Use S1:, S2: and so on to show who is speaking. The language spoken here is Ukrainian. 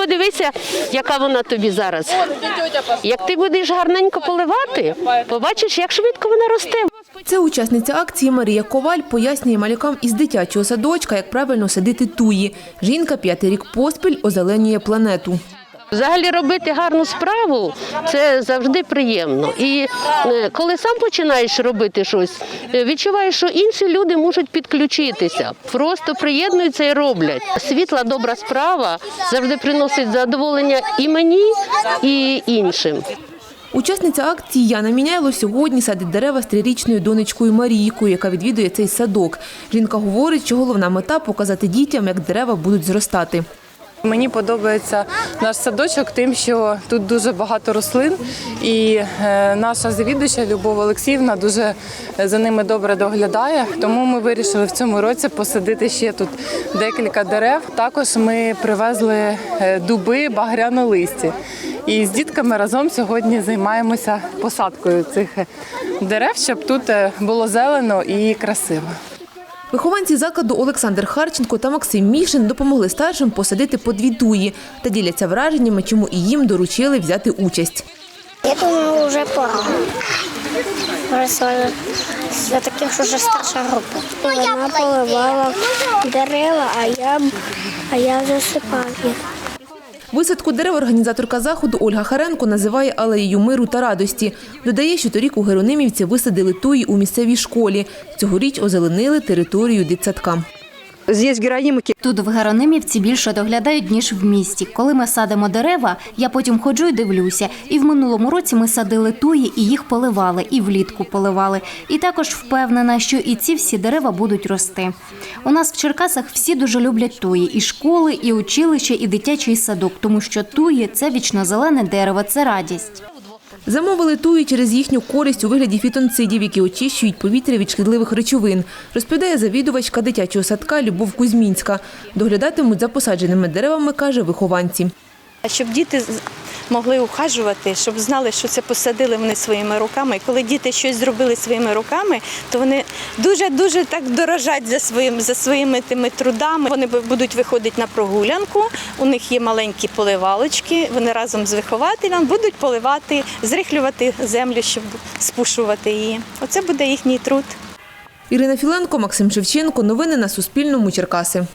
S1: подивися, яка вона тобі зараз. Як ти будеш гарненько поливати, побачиш, як швидко вона росте.
S2: Це учасниця акції Марія Коваль пояснює малюкам із дитячого садочка, як правильно садити туї. Жінка п'ятий рік поспіль озеленює планету.
S1: Взагалі робити гарну справу це завжди приємно. І е, коли сам починаєш робити щось, е, відчуваєш, що інші люди можуть підключитися, просто приєднуються і роблять. Світла добра справа завжди приносить задоволення і мені, і іншим.
S2: Учасниця акції Яна Міняйло сьогодні садить дерева з трирічною донечкою Марійкою, яка відвідує цей садок. Жінка говорить, що головна мета показати дітям, як дерева будуть зростати.
S3: Мені подобається наш садочок тим, що тут дуже багато рослин, і е, наша завідувача Любов Олексіївна дуже за ними добре доглядає. Тому ми вирішили в цьому році посадити ще тут декілька дерев. Також ми привезли е, дуби багряно-листі. І з дітками разом сьогодні займаємося посадкою цих е, дерев, щоб тут е, було зелено і красиво.
S2: Вихованці закладу Олександр Харченко та Максим Мішин допомогли старшим посадити по дві туї та діляться враженнями, чому і їм доручили взяти участь.
S4: Я думаю, вже. Просто для таких вже старша група. Вона поливала дерева, а я, а я засипав їх.
S2: Висадку дерев організаторка заходу Ольга Харенко називає алеєю миру та радості. Додає, що торік у Геронимівці висадили туї у місцевій школі. Цьогоріч озеленили територію дитсадка.
S5: Здесь геронимки
S6: Тут в Геронимівці більше доглядають, ніж в місті. Коли ми садимо дерева, я потім ходжу і дивлюся. І в минулому році ми садили туї і їх поливали, і влітку поливали. І також впевнена, що і ці всі дерева будуть рости. У нас в Черкасах всі дуже люблять туї, і школи, і училище, і дитячий садок, тому що туї це вічно-зелене дерево, це радість.
S2: Замовили тую через їхню користь у вигляді фітонцидів, які очищують повітря від шкідливих речовин, розповідає завідувачка дитячого садка Любов Кузьмінська. Доглядатимуть за посадженими деревами, каже вихованці.
S7: Щоб діти могли ухажувати, щоб знали, що це посадили вони своїми руками. І коли діти щось зробили своїми руками, то вони дуже-дуже так дорожать за своїм за своїми тими трудами. Вони будуть виходити на прогулянку. У них є маленькі поливалочки. Вони разом з вихователем будуть поливати, зрихлювати землю, щоб спушувати її. Оце буде їхній труд.
S2: Ірина Філенко, Максим Шевченко. Новини на Суспільному. Черкаси.